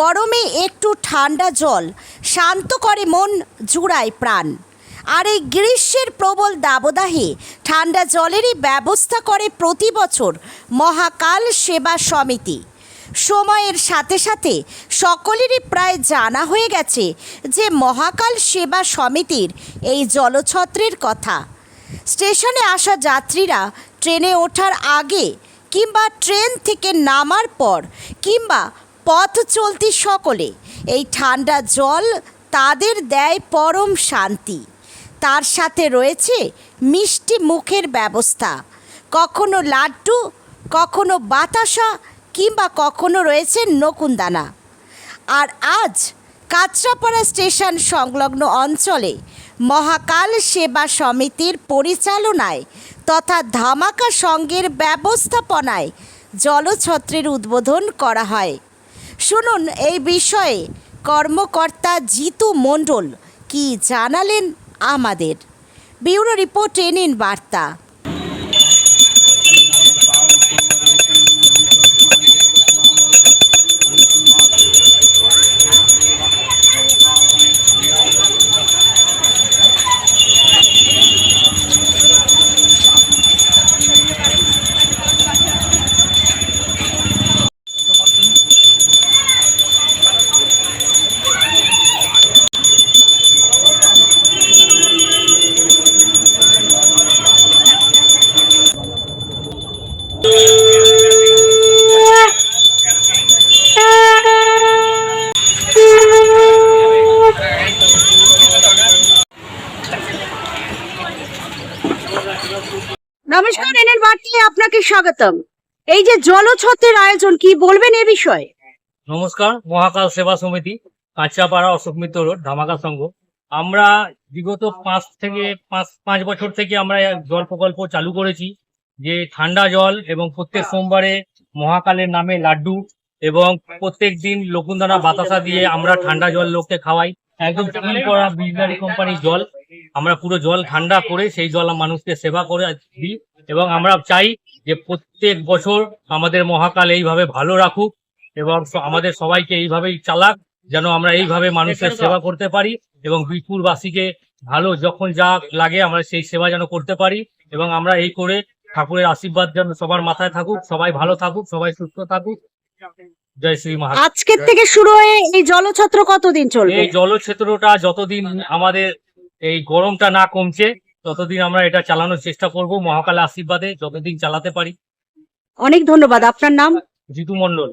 গরমে একটু ঠান্ডা জল, শান্ত করে মন, জুড়ায় প্রাণ। আর এই গ্রীষ্মের প্রবল দাবদাহে ঠান্ডা জলেরই ব্যবস্থা করে প্রতি বছর মহাকাল সেবা সমিতি। সময়ের সাথে সাথে সকলেরই প্রায় জানা হয়ে গেছে যে মহাকাল সেবা সমিতির এই জলছত্রের কথা। স্টেশনে আসা যাত্রীরা ট্রেনে ওঠার আগে কিংবা ট্রেন থেকে নামার পর কিংবা পথ চলতি সকলে। এই ঠান্ডা জল তাদের দেয় পরম শান্তি। তার সাথে রয়েছে মিষ্টি মুখের ব্যবস্থা। কখনো লাড্ডু, কখনো বাতাসা কিংবা কখনো রয়েছে নকুনদানা। আর আজ কাঁচরাপাড়া স্টেশন সংলগ্ন অঞ্চলে মহাকাল সেবা সমিতির পরিচালনায় তথা ধামাকা সঙ্গের ব্যবস্থাপনায় জলছত্রের উদ্বোধন করা হয়। শুনুন এই বিষয়ে কর্মকর্তা জিতু মণ্ডল কি জানালেন আমাদের। ব্যুরো রিপোর্ট এন বার্তা। নমস্কার, এনএন বার্তায় আপনাকে স্বাগতম। এই যে জলছত্রের আয়োজন, কি বলবেন এ বিষয়ে? নমস্কার, মহাকাল সেবা সমিতি, কাঁচাপাড়া অশোক মিত্র রোড, ধামাকা সংঘ। আমরা বিগত পাঁচ থেকে, পাঁচ পাঁচ বছর থেকে আমরা জল প্রকল্প চালু করেছি, যে ঠান্ডা জল এবং প্রত্যেক সোমবারে মহাকালের নামে লাড্ডু এবং প্রত্যেক দিন লকুন্দানা বাতাসা দিয়ে আমরা ঠান্ডা জল লোককে খাওয়াই। একদম চিল করা বিজলারি কোম্পানির জল। আমরা পুরো জল ঠান্ডা করে, সেই জল মানুষকে সেবা করে দিই এবং আমরা চাই যে প্রত্যেক বছর আমাদের মহাকাল এইভাবে ভালো রাখুক এবং আমাদের সবাইকে এইভাবেই চালাক, যেন আমরা এইভাবে মানুষের সেবা করতে পারি এবং বীরপুরবাসীকে ভালো যখন যা লাগে আমরা সেই সেবা যেন করতে পারি। এবং আমরা এই করে ঠাকুরের আশীর্বাদ যেন সবার মাথায় থাকুক, সবাই ভালো থাকুক, সবাই সুস্থ থাকুক। আজকের থেকে শুরু হয়ে এই জলছত্র কতদিন চলবে? এই জলছত্রটা যতদিন আমাদের এই গরমটা না কমছে ততদিন আমরা এটা চালানোর চেষ্টা করব মহাকালের আশীর্বাদে যতদিন চালাতে পারি। অনেক ধন্যবাদ। আপনার নাম? জিতু মন্ডল